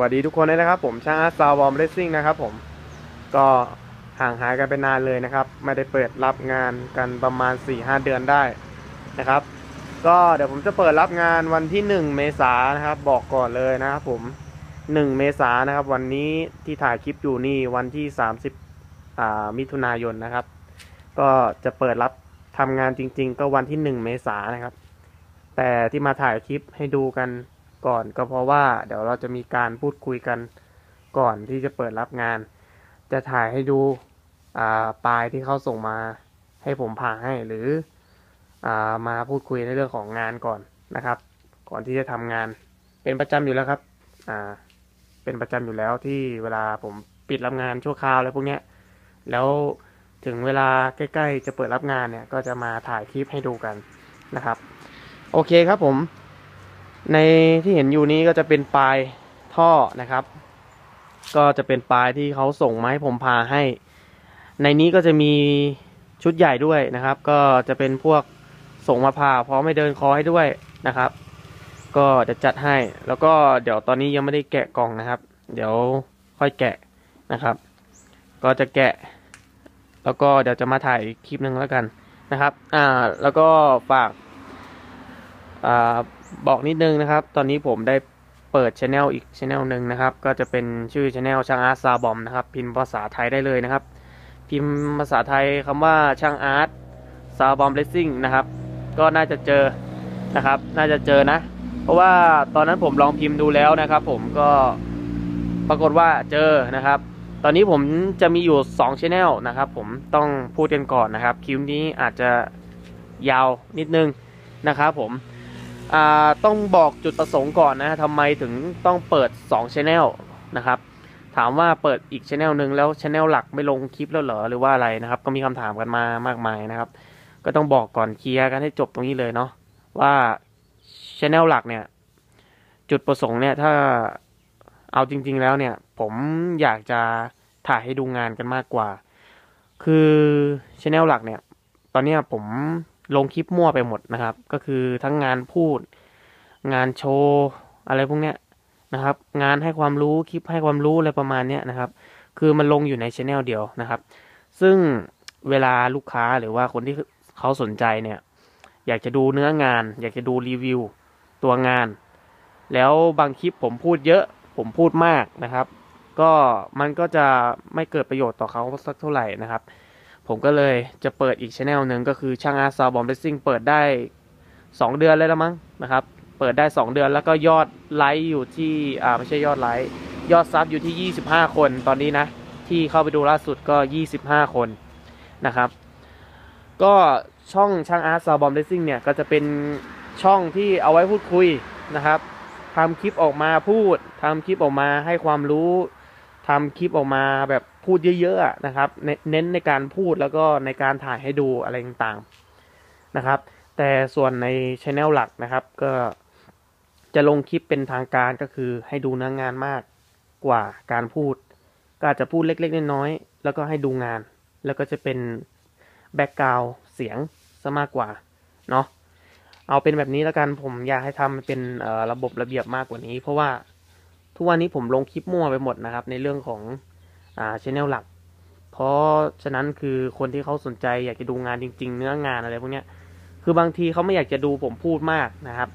วัสดีทุกคนเลยนะครับ ผมช่างอาร์ตซาวอมเรซซิ่งนะครับผมก็ห่างหายกันไปนานเลยนะครับ ไม่ได้เปิดรับงานกันประมาณ 4-5 เดือนได้นะครับ ก็เดี๋ยวผมจะเปิดรับงานวันที่ 1 เมษายนนะครับ บอกก่อนเลยนะครับผม 1 เมษายนนะครับ วันนี้ที่ถ่ายคลิปอยู่นี่วันที่ 30อ่ามิถุนายนนะครับ ก็จะเปิดรับทำงานจริง ๆ ก็วันที่ 1 เมษายนนะครับ แต่ที่มาถ่ายคลิปให้ดูกัน ก่อน ก็เพราะว่าเดี๋ยวเราจะมีการพูดคุยกันก่อนที่จะเปิดรับงาน จะถ่ายให้ดูอ่าปลายที่เขาส่งมาให้ผมผ่าให้หรืออ่ามาพูดคุยในเรื่องของงานก่อนนะครับ ก่อนที่จะทำงานเป็นประจำอยู่แล้วครับอ่าเป็นประจำอยู่แล้วที่เวลาผมปิดรับงานชั่วคราวอะไรพวกเนี้ยแล้วถึงเวลาใกล้ ๆ จะเปิดรับงานเนี่ยก็จะมาถ่ายคลิปให้ดูกันนะครับ โอเคครับผม ในที่เห็นอยู่นี้ก็จะเป็นปลายท่อนะครับ ก็จะเป็นปลายที่เขาส่งมาให้ผมพาให้ ในนี้ก็จะมีชุดใหญ่ด้วยนะครับ ก็จะเป็นพวกส่งมาผ่าพร้อมให้เดินคอให้ด้วยนะครับ ก็จะจัดให้แล้วก็เดี๋ยวตอนนี้ยังไม่ได้แกะกล่องนะครับ เดี๋ยวค่อยแกะนะครับ ก็จะแกะ แล้วก็เดี๋ยวจะมาถ่ายคลิปหนึ่งแล้วกันนะครับ อ่า แล้วก็ฝากอ่า บอกนิดนึงนะครับ ตอนนี้ผมได้เปิดช anel อีกช anel หนึ่งนะครับ ก็จะเป็นชื่อช anel ช่างอาร์ตซาบอมนะครับ พิมพ์ภาษาไทยได้เลยนะครับ พิมพ์ภาษาไทยคำว่าช่างอาร์ตซาบอมเลสซิ่งนะครับ ก็น่าจะเจอนะครับ น่าจะเจอนะ เพราะว่าตอนนั้นผมลองพิมพ์ดูแล้วนะครับ ผมก็ปรากฏว่าเจอนะครับ ตอนนี้ผมจะมีอยู่2 channel นะครับ ผมต้องพูดกันก่อนนะครับ คลิปนี้อาจจะยาวนิดนึงนะครับผม ต้องบอกจุดประสงค์ก่อนนะทำไมถึงต้องเปิด2 Channel นะครับ ถามว่าเปิดอีก Channel หนึ่งแล้ว Channel หลักไม่ลงคลิปแล้วเหรอหรือว่าอะไรนะครับ ก็มีคำถามกันมามากมายนะครับ ก็ต้องบอกก่อนเคลียร์กันให้จบตรงนี้เลยเนาะว่า Channel หลักเนี่ย จุดประสงค์เนี่ยถ้าเอาจริง ๆ แล้วเนี่ย ผมอยากจะถ่ายให้ดูงานกันมากกว่า คือ Channel หลักเนี่ย ตอนนี้ผม ลงคลิปมั่วไปหมดนะครับ ก็คือทั้งงานพูด งานโชว์อะไรพวกเนี้ยนะครับ งานให้ความรู้คลิปให้ความรู้อะไรประมาณเนี้ยนะครับ คือมันลงอยู่ในช anel เดียวนะครับ ซึ่งเวลาลูกค้าหรือว่าคนที่เขาสนใจเนี่ย อยากจะดูเนื้องาน อยากจะดูรีวิวตัวงาน แล้วบางคลิปผมพูดเยอะ ผมพูดมากนะครับ ก็มันก็จะไม่เกิดประโยชน์ต่อเขาสักเท่าไหร่นะครับ ผมก็เลยจะเปิดอีกช anel หนึ่งก็คือช่างอาร์ซาวบอมเรซิ่งเปิดได้ 2 เดือนเลยแล้วมั้งนะครับ เปิดได้ 2 เดือนแล้วก็ยอดไลค์อยู่ที่อ่าไม่ใช่ยอดไลค์ยอดซับอยู่ที่ 25 คนตอนนี้นะ ที่เข้าไปดูล่าสุดก็ 25 คนนะครับ ก็ช่องช่างอาร์ซาวบอมเรซิ่งเนี่ย ก็จะเป็นช่องที่เอาไว้พูดคุยนะครับทำคลิปออกมาพูดทำคลิปออกมาให้ความรู้ ทำคลิปออกมาแบบพูดเยอะๆนะครับ เน้นในการพูดแล้วก็ในการถ่ายให้ดูอะไรต่างๆนะครับ แต่ส่วนในช anel หลักนะครับ ก็จะลงคลิปเป็นทางการก็คือให้ดูเนื้องานมากกว่าการพูด ก็อาจจะพูดเล็กๆน้อยๆแล้วก็ให้ดูงาน แล้วก็จะเป็นแบ็กกราวเสียงซะมากกว่าเนาะเอาเป็นแบบนี้แล้วกันผมอยากให้ทำเป็นระบบระเบียบมากกว่านี้ เพราะว่า ทุกวันนี้ผมลงคลิปมั่วไปหมดนะครับ ในเรื่องของอ่าชแนลหลัก เพราะฉะนั้นคือคนที่เขาสนใจอยากจะดูงานจริง ๆ เนื้องานอะไรพวกเนี้ยคือบางทีเขาไม่อยากจะดูผมพูดมากนะครับ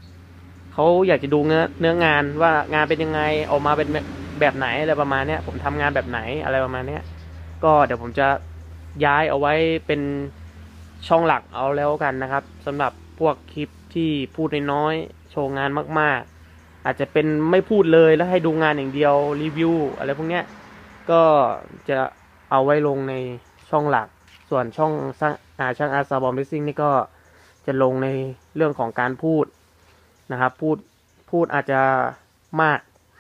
เขาอยากจะดูเนื้อเนื้องานว่างานเป็นยังไงออกมาเป็นแบบไหนอะไรประมาณเนี้ยผมทำงานแบบไหนอะไรประมาณเนี้ยก็เดี๋ยวผมจะย้ายเอาไว้เป็นช่องหลักเอาแล้วกันนะครับสำหรับพวกคลิปที่พูดน้อยๆโชว์งานมาก ๆ อาจจะเป็นไม่พูดเลยแล้วให้ดูงานอย่างเดียวรีวิวอะไรพวกเนี้ยก็จะเอาไว้ลงในช่องหลัก ส่วนช่องสร้างอาช่างอาซาบอมเรซิ่งนี่ก็จะลงในเรื่องของการพูดนะครับ พูดพูดอาจจะมาก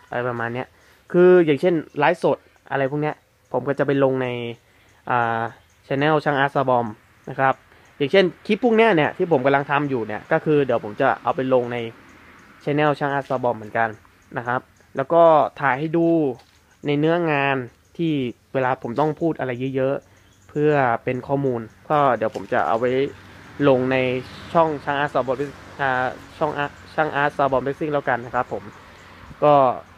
อะไรประมาณเนี้ยคืออย่างเช่นไลฟ์สดอะไรพวกเนี้ยผมก็จะไปลงในอ่าช anel ช่างอาซาบอมนะครับ อย่างเช่นคลิปพวกเนี้ยเนี่ยที่ผมกำลังทำอยู่เนี่ยก็คือเดี๋ยวผมจะเอาไปลงใน ช anel ช่างอาร์ตซาบอมเหมือนกันนะครับ แล้วก็ถ่ายให้ดูในเนื้องานที่เวลาผมต้องพูดอะไรเยอะๆ เพื่อเป็นข้อมูล ก็เดี๋ยวผมจะเอาไว้ลงในช่องช่างอาร์ตซอบอมช่องอาร์ช่างอาร์ตซอบอมเรซิ่งแล้วกันนะครับผมก็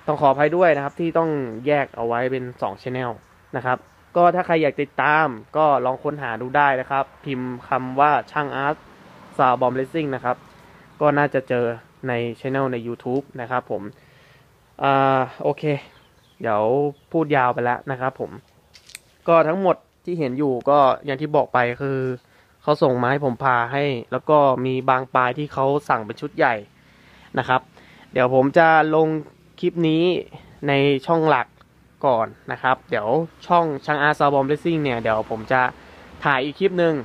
ต้องขออภัยด้วยนะครับที่ต้องแยกเอาไว้เป็น2 Channel นะครับ ก็ถ้าใครอยากติดตามก็ลองค้นหาดูได้นะครับ พิมพ์คำว่าช่างอาร์ตซาวบอมเลสซิ่งนะครับ ก็น่าจะเจอ ในช anel ใน YouTube นะครับผมอ่าโอเค เดี๋ยวพูดยาวไปแล้วนะครับผม ก็ทั้งหมดที่เห็นอยู่ก็อย่างที่บอกไปคือเขาส่งมาให้ผมพาให้ แล้วก็มีบางปลายที่เขาสั่งเป็นชุดใหญ่นะครับ เดี๋ยวผมจะลงคลิปนี้ในช่องหลักก่อนนะครับ เดี๋ยวช่องช่างอาร์ซาบอมเลสซิ่งเนี่ย เดี๋ยวผมจะถ่ายอีกคลิปหนึ่ง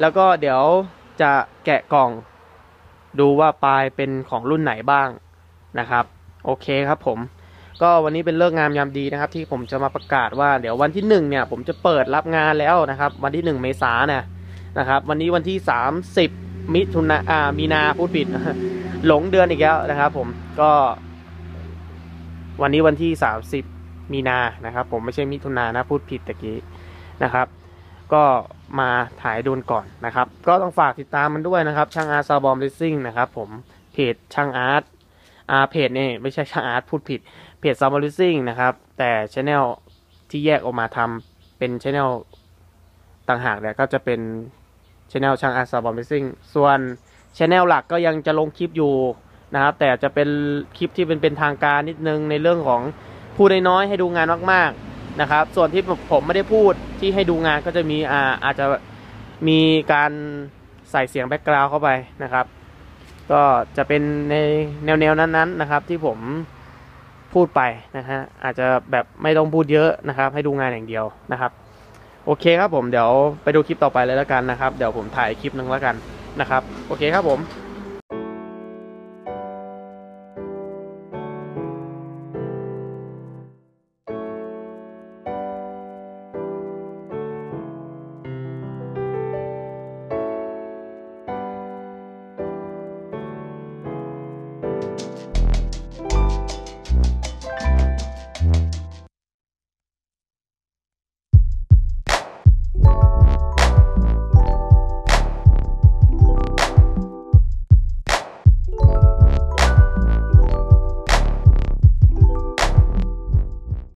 แล้วก็เดี๋ยวจะแกะกล่อง ดูว่าปลายเป็นของรุ่นไหนบ้างนะครับ โอเคครับผม ก็วันนี้เป็นเลิกงามยามดีนะครับ ที่ผมจะมาประกาศว่าเดี๋ยววันที่หนึ่งเนี่ยผมจะเปิดรับงานแล้วนะครับ วันที่หนึ่งเมษายนนะนะครับ วันนี้วันที่สามสิบมิถุนาอ่ามีนาพูดผิด หลงเดือนอีกแล้วนะครับ ผมก็ วันนี้วันที่สามสิบมีนานะครับ ผมไม่ใช่มิถุนานะพูดผิดตะกี้นะครับ ก็มาถ่ายดูนก่อนนะครับ ก็ต้องฝากติดตามมันด้วยนะครับ ช่างอาร์ตซาบอมเลสซิ่งนะครับผมเพจช่างอาร์ตอ่าเพจนี่ไม่ใช่ช่างอาร์ตพูดผิดเพจซาบอมเลสซิ่งนะครับ แต่ช anel ที่แยกออกมาทำเป็นช anel ต่างหากเนี่ยก็จะเป็นช anel ช่างอาร์ตซาบอมเลสซิ่งส่วนช anel หลักก็ยังจะลงคลิปอยู่นะครับ แต่จะเป็นคลิปที่เป็นเป็นทางการนิดนึงในเรื่องของพูดน้อยๆให้ดูงานมากๆ นะครับ ส่วนที่ผมไม่ได้พูดที่ให้ดูงานก็จะมีอ่าอาจจะมีการใส่เสียงแบ็กกราวด์เข้าไปนะครับ ก็จะเป็นในแนวๆนั้นๆนะครับที่ผมพูดไปนะฮะอาจจะแบบไม่ต้องพูดเยอะนะครับ ให้ดูงานอย่างเดียวนะครับโอเคครับผมเดี๋ยวไปดูคลิปต่อไปเลยแล้วกันนะครับ เดี๋ยวผมถ่ายคลิปหนึงแล้วกันนะครับ โอเคครับผม